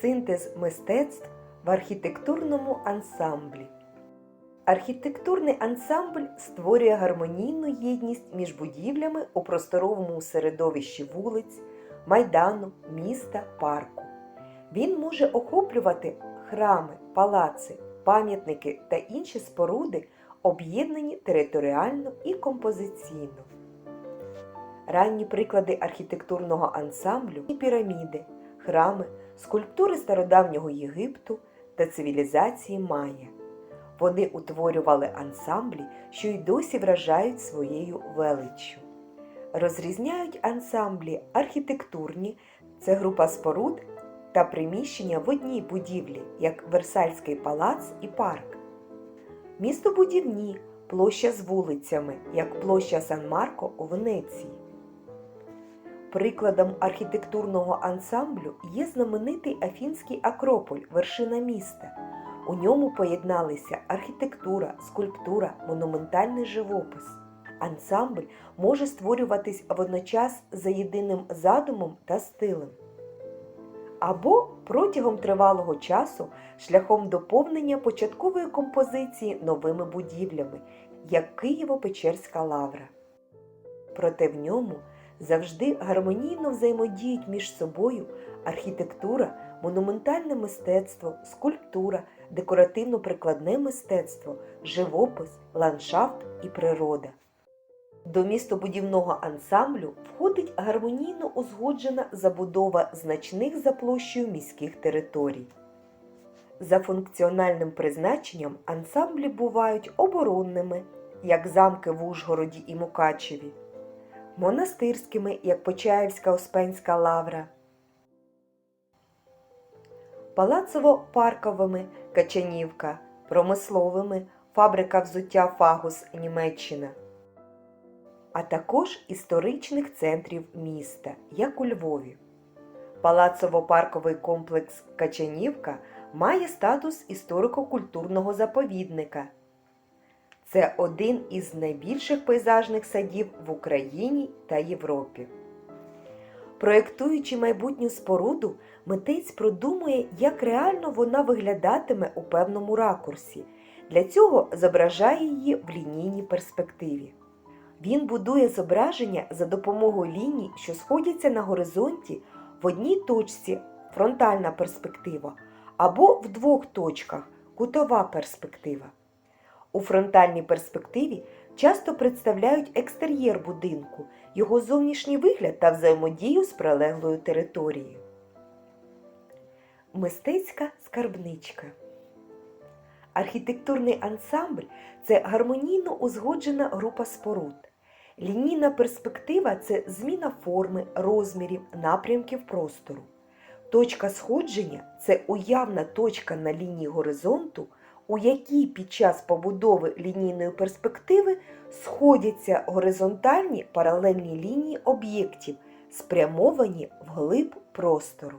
Синтез мистецтв в архітектурному ансамблі. Архітектурний ансамбль створює гармонійну єдність між будівлями у просторовому середовищі вулиць, майдану, міста, парку. Він може охоплювати храми, палаци, пам'ятники та інші споруди, об'єднані територіально і композиційно. Ранні приклади архітектурного ансамблю і піраміди, храми, скульптури стародавнього Єгипту та цивілізації Майя. Вони утворювали ансамблі, що й досі вражають своєю величчю. Розрізняють ансамблі архітектурні це група споруд та приміщення в одній будівлі, як Версальський палац і парк. Містобудівні площа з вулицями, як площа Сан-Марко у Венеції. Прикладом архітектурного ансамблю є знаменитий Афінський Акрополь, вершина міста. У ньому поєдналися архітектура, скульптура, монументальний живопис. Ансамбль може створюватись водночас за єдиним задумом та стилем. Або протягом тривалого часу шляхом доповнення початкової композиції новими будівлями, як Києво-Печерська лавра. Проте в ньому завжди гармонійно взаємодіють між собою архітектура, монументальне мистецтво, скульптура, декоративно-прикладне мистецтво, живопис, ландшафт і природа. До містобудівного ансамблю входить гармонійно узгоджена забудова значних за площею міських територій. За функціональним призначенням ансамблі бувають оборонними, як замки в Ужгороді і Мукачеві, монастирськими, як Почаївська Успенська лавра, палацово-парковими Качанівка, промисловими фабрика взуття Фагус Німеччина, а також історичних центрів міста, як у Львові. Палацово-парковий комплекс Качанівка має статус історико-культурного заповідника. Це один із найбільших пейзажних садів в Україні та Європі. Проєктуючи майбутню споруду, митець продумує, як реально вона виглядатиме у певному ракурсі. Для цього зображає її в лінійній перспективі. Він будує зображення за допомогою ліній, що сходяться на горизонті в одній точці фронтальна перспектива, або в двох точках кутова перспектива. У фронтальній перспективі часто представляють екстер'єр будинку, його зовнішній вигляд та взаємодію з прилеглою територією. Мистецька скарбничка. Архітектурний ансамбль це гармонійно узгоджена група споруд. Лінійна перспектива це зміна форми, розмірів, напрямків простору. Точка сходження це уявна точка на лінії горизонту, у якій під час побудови лінійної перспективи сходяться горизонтальні паралельні лінії об'єктів, спрямовані вглиб простору.